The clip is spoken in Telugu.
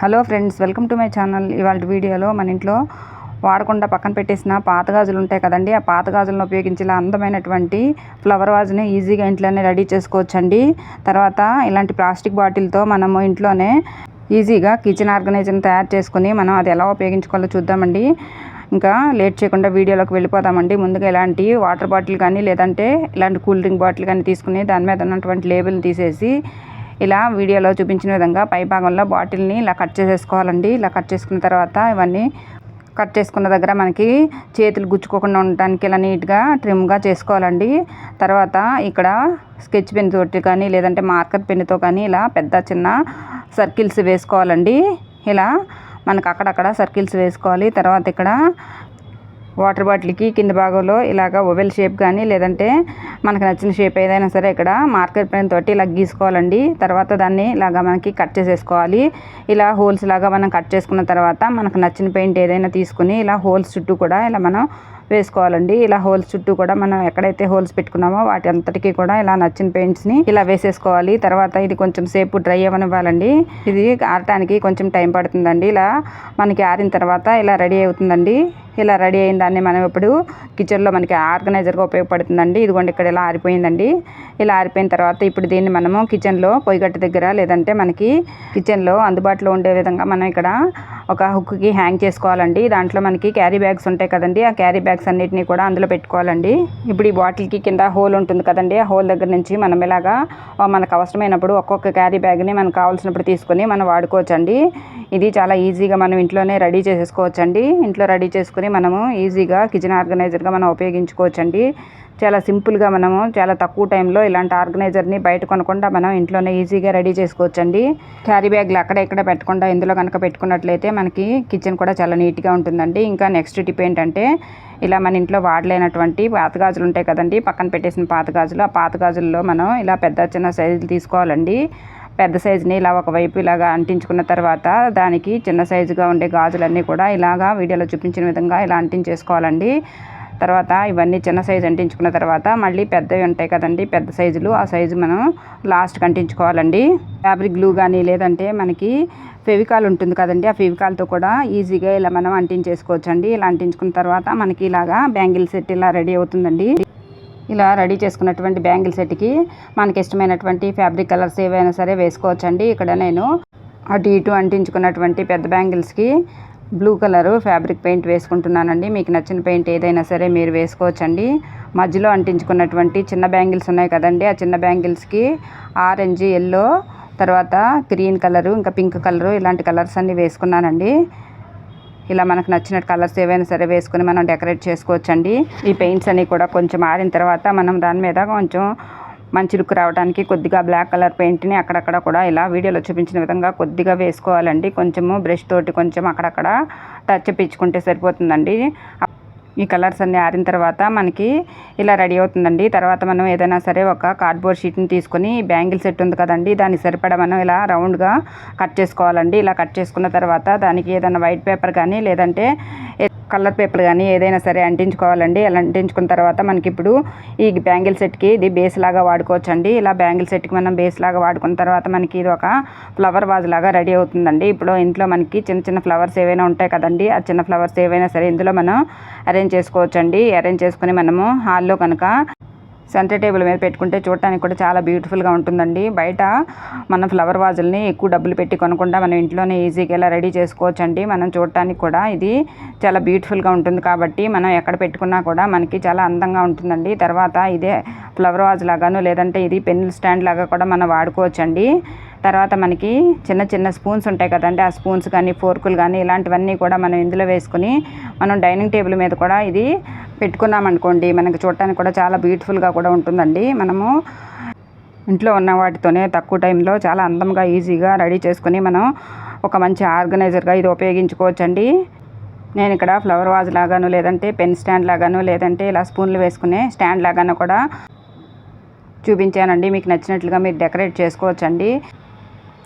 Hello friends welcome to my channel. ఇవాళ వీడియోలో మన ఇంట్లో వాడకుండా పక్కన పెట్టేసిన పాత గాజులు ఉంటాయి కదండి. ఆ పాత గాజులను ఉపయోగించి ఇలా అందమైనటువంటి ఫ్లవర్ వాజ్ని ఈజీగా ఇంట్లోనే రెడీ చేసుకోవచ్చండి. తర్వాత ఇలాంటి ప్లాస్టిక్ బాటిల్తో మనము ఇంట్లోనే ఈజీగా కిచెన్ ఆర్గనైజర్ని తయారు చేసుకుని మనం అది ఎలా ఉపయోగించుకోవాలో చూద్దామండి. ఇంకా లేట్ చేయకుండా వీడియోలోకి వెళ్ళిపోదామండి. ముందుగా ఇలాంటి వాటర్ బాటిల్ కానీ లేదంటే ఇలాంటి కూల్ డ్రింక్ బాటిల్ కానీ తీసుకుని దాని మీద ఉన్నటువంటి లేబుల్ని తీసేసి ఇలా వీడియోలో చూపించిన విధంగా పై భాగంలో బాటిల్ని ఇలా కట్ చేసేసుకోవాలండి. ఇలా కట్ చేసుకున్న తర్వాత ఇవన్నీ కట్ చేసుకున్న దగ్గర మనకి చేతులు గుచ్చుకోకుండా ఉండటానికి ఇలా నీట్గా ట్రిమ్గా చేసుకోవాలండి. తర్వాత ఇక్కడ స్కెచ్ పెన్ తోటి కానీ లేదంటే మార్కర్ పెన్తో కానీ ఇలా పెద్ద చిన్న సర్కిల్స్ వేసుకోవాలండి. ఇలా మనకు అక్కడక్కడ సర్కిల్స్ వేసుకోవాలి. తర్వాత ఇక్కడ వాటర్ బాటిల్కి కింద భాగంలో ఇలాగ ఓవెల్ షేప్ కానీ లేదంటే మనకు నచ్చిన షేప్ ఏదైనా సరే ఇక్కడ మార్కర్ పెన్ తోటి ఇలా గీసుకోవాలండి. తర్వాత దాన్ని ఇలాగా మనకి కట్ చేసేసుకోవాలి. ఇలా హోల్స్ లాగా మనం కట్ చేసుకున్న తర్వాత మనకు నచ్చిన పెయింట్ ఏదైనా తీసుకుని ఇలా హోల్స్ చుట్టూ కూడా ఇలా మనం వేసుకోవాలండి. ఇలా హోల్స్ చుట్టూ కూడా మనం ఎక్కడైతే హోల్స్ పెట్టుకున్నామో వాటి అంతటికీ కూడా ఇలా నచ్చిన పెయింట్స్ని ఇలా వేసేసుకోవాలి. తర్వాత ఇది కొంచెం సేపు డ్రై అవ్వనివ్వాలండి. ఇది ఆరటానికి కొంచెం టైం పడుతుందండి. ఇలా మనకి ఆరిన తర్వాత ఇలా రెడీ అవుతుందండి. ఇలా రెడీ అయిన దాన్ని మనం ఇప్పుడు కిచెన్లో మనకి ఆర్గనైజర్గా ఉపయోగపడుతుందండి. ఇదిగోండి ఇక్కడ ఇలా ఆరిపోయిందండి. ఇలా ఆరిపోయిన తర్వాత ఇప్పుడు దీన్ని మనము కిచెన్లో పొయ్యిగట్టు దగ్గర లేదంటే మనకి కిచెన్లో అందుబాటులో ఉండే విధంగా మనం ఇక్కడ ఒక హుక్కి హ్యాంగ్ చేసుకోవాలండి. దాంట్లో మనకి క్యారీ బ్యాగ్స్ ఉంటాయి కదండి. ఆ క్యారీ బ్యాగ్స్ అన్నిటిని కూడా అందులో పెట్టుకోవాలండి. ఇప్పుడు ఈ బాటిల్కి కింద హోల్ ఉంటుంది కదండి. ఆ హోల్ దగ్గర నుంచి మనం ఇలాగా మనకు అవసరమైనప్పుడు ఒక్కొక్క క్యారీ బ్యాగ్ని మనకు కావాల్సినప్పుడు తీసుకొని మనం వాడుకోవచ్చండి. ఇది చాలా ఈజీగా మనం ఇంట్లోనే రెడీ చేసేసుకోవచ్చండి. ఇంట్లో రెడీ చేసుకుని మనము ఈజీగా కిచెన్ ఆర్గనైజర్గా మనం ఉపయోగించుకోవచ్చండి. చాలా సింపుల్గా మనము చాలా తక్కువ టైంలో ఇలాంటి ఆర్గనైజర్ని బయట కొనకుండా మనం ఇంట్లోనే ఈజీగా రెడీ చేసుకోవచ్చండి. క్యారీ బ్యాగ్లు అక్కడ ఇక్కడ పెట్టకుండా ఇందులో కనుక పెట్టుకున్నట్లయితే మనకి కిచెన్ కూడా చాలా నీట్గా ఉంటుందండి. ఇంకా నెక్స్ట్ టిప్ ఏంటంటే ఇలా మన ఇంట్లో వాడలేనటువంటి పాత గాజులు ఉంటాయి కదండి పక్కన పెట్టేసిన పాత గాజులు ఆ పాత గాజుల్లో మనం ఇలా పెద్ద చిన్న సైజులు తీసుకోవాలండి. పెద్ద సైజుని ఇలా ఒకవైపు ఇలాగా అంటించుకున్న తర్వాత దానికి చిన్న సైజుగా ఉండే గాజులన్నీ కూడా ఇలాగా వీడియోలో చూపించిన విధంగా ఇలా అంటించేసుకోవాలండి. తర్వాత ఇవన్నీ చిన్న సైజు అంటించుకున్న తర్వాత మళ్ళీ పెద్దవి ఉంటాయి కదండి పెద్ద సైజులు. ఆ సైజు మనం లాస్ట్కి అంటించుకోవాలండి. ఫ్యాబ్రిక్ గ్లూ కానీ లేదంటే మనకి ఫెవికాల్ ఉంటుంది కదండి ఆ ఫెవికాల్తో కూడా ఈజీగా ఇలా మనం అంటించేసుకోవచ్చండి. ఇలా అంటించుకున్న తర్వాత మనకి ఇలాగా బ్యాంగిల్ సెట్ ఇలా రెడీ అవుతుందండి. ఇలా రెడీ చేసుకున్నటువంటి బ్యాంగిల్ సెట్కి మనకి ఇష్టమైనటువంటి ఫ్యాబ్రిక్ కలర్స్ ఏవైనా సరే వేసుకోవచ్చండి. ఇక్కడ నేను అటు ఇటు అంటించుకున్నటువంటి పెద్ద బ్యాంగిల్స్కి బ్లూ కలరు ఫ్యాబ్రిక్ పెయింట్ వేసుకుంటున్నానండి. మీకు నచ్చిన పెయింట్ ఏదైనా సరే మీరు వేసుకోవచ్చండి. మధ్యలో అంటించుకున్నటువంటి చిన్న బ్యాంగిల్స్ ఉన్నాయి కదండి. ఆ చిన్న బ్యాంగిల్స్కి ఆరెంజ్ ఎల్లో తర్వాత గ్రీన్ కలరు ఇంకా పింక్ కలరు ఇలాంటి కలర్స్ అన్నీ వేసుకున్నానండి. ఇలా మనకు నచ్చిన కలర్స్ ఏవైనా సరే వేసుకుని మనం డెకరేట్ చేసుకోవచ్చండి. ఈ పెయింట్స్ అన్నీ కూడా కొంచెం ఆరిన తర్వాత మనం దాని మీద కొంచెం మంచి లుక్ రావడానికి కొద్దిగా బ్లాక్ కలర్ పెయింట్ని అక్కడక్కడ కూడా ఇలా వీడియోలో చూపించిన విధంగా కొద్దిగా వేసుకోవాలండి. కొంచెము బ్రష్ తోటి కొంచెం అక్కడక్కడ టచ్ పిచ్చుకుంటే సరిపోతుందండి. ఈ కలర్స్ అన్నీ ఆరిన తర్వాత మనకి ఇలా రెడీ అవుతుందండి. తర్వాత మనం ఏదైనా సరే ఒక కార్డ్బోర్డ్ షీట్ని తీసుకొని బ్యాంగిల్ సెట్ ఉంది కదండి దానికి సరిపడా మనం ఇలా రౌండ్గా కట్ చేసుకోవాలండి. ఇలా కట్ చేసుకున్న తర్వాత దానికి ఏదైనా వైట్ పేపర్ కానీ లేదంటే కలర్ పేపర్ కానీ ఏదైనా సరే అంటించుకోవాలండి. అలా అంటించుకున్న తర్వాత మనకి ఇప్పుడు ఈ బ్యాంగిల్ సెట్కి ఇది బేస్ లాగా వాడుకోవచ్చు అండి ఇలా బ్యాంగిల్ సెట్కి మనం బేస్ లాగా వాడుకున్న తర్వాత మనకి ఇది ఒక ఫ్లవర్ వాజ్ లాగా రెడీ అవుతుందండి. ఇప్పుడు ఇంట్లో మనకి చిన్న చిన్న ఫ్లవర్స్ ఏవైనా ఉంటాయి కదండి. ఆ చిన్న ఫ్లవర్స్ ఏవైనా సరే ఇందులో మనం అరేంజ్ చేసుకోవచ్చండి. అరేంజ్ చేసుకుని మనము హాల్లో కనుక సెంటర్ టేబుల్ మీద పెట్టుకుంటే చూడటానికి కూడా చాలా బ్యూటిఫుల్గా ఉంటుందండి. బయట మన ఫ్లవర్ వాజుల్ని ఎక్కువ డబ్బులు పెట్టి కొనకుండా మనం ఇంట్లోనే ఈజీగా ఇలా రెడీ చేసుకోవచ్చు అండి మనం చూడటానికి కూడా ఇది చాలా బ్యూటిఫుల్గా ఉంటుంది కాబట్టి మనం ఎక్కడ పెట్టుకున్నా కూడా మనకి చాలా అందంగా ఉంటుందండి. తర్వాత ఇదే ఫ్లవర్ వాజ్ లాగాను లేదంటే ఇది పెన్నుల స్టాండ్ లాగా కూడా మనం వాడుకోవచ్చు అండి తర్వాత మనకి చిన్న చిన్న స్పూన్స్ ఉంటాయి కదండి ఆ స్పూన్స్ కానీ ఫోర్కులు కానీ ఇలాంటివన్నీ కూడా మనం ఇందులో వేసుకుని మనం డైనింగ్ టేబుల్ మీద కూడా ఇది పెట్టుకున్నామనుకోండి మనకి చూడటానికి కూడా చాలా బ్యూటిఫుల్గా కూడా ఉంటుందండి. మనము ఇంట్లో ఉన్న వాటితోనే తక్కువ టైంలో చాలా అందంగా ఈజీగా రెడీ చేసుకుని మనం ఒక మంచి ఆర్గనైజర్గా ఇది ఉపయోగించుకోవచ్చండి. నేను ఇక్కడ ఫ్లవర్ వాజ్ లాగాను లేదంటే పెన్ స్టాండ్ లాగాను లేదంటే ఇలా స్పూన్లు వేసుకునే స్టాండ్ లాగాను కూడా చూపించానండి. మీకు నచ్చినట్లుగా మీరు డెకరేట్ చేసుకోవచ్చండి.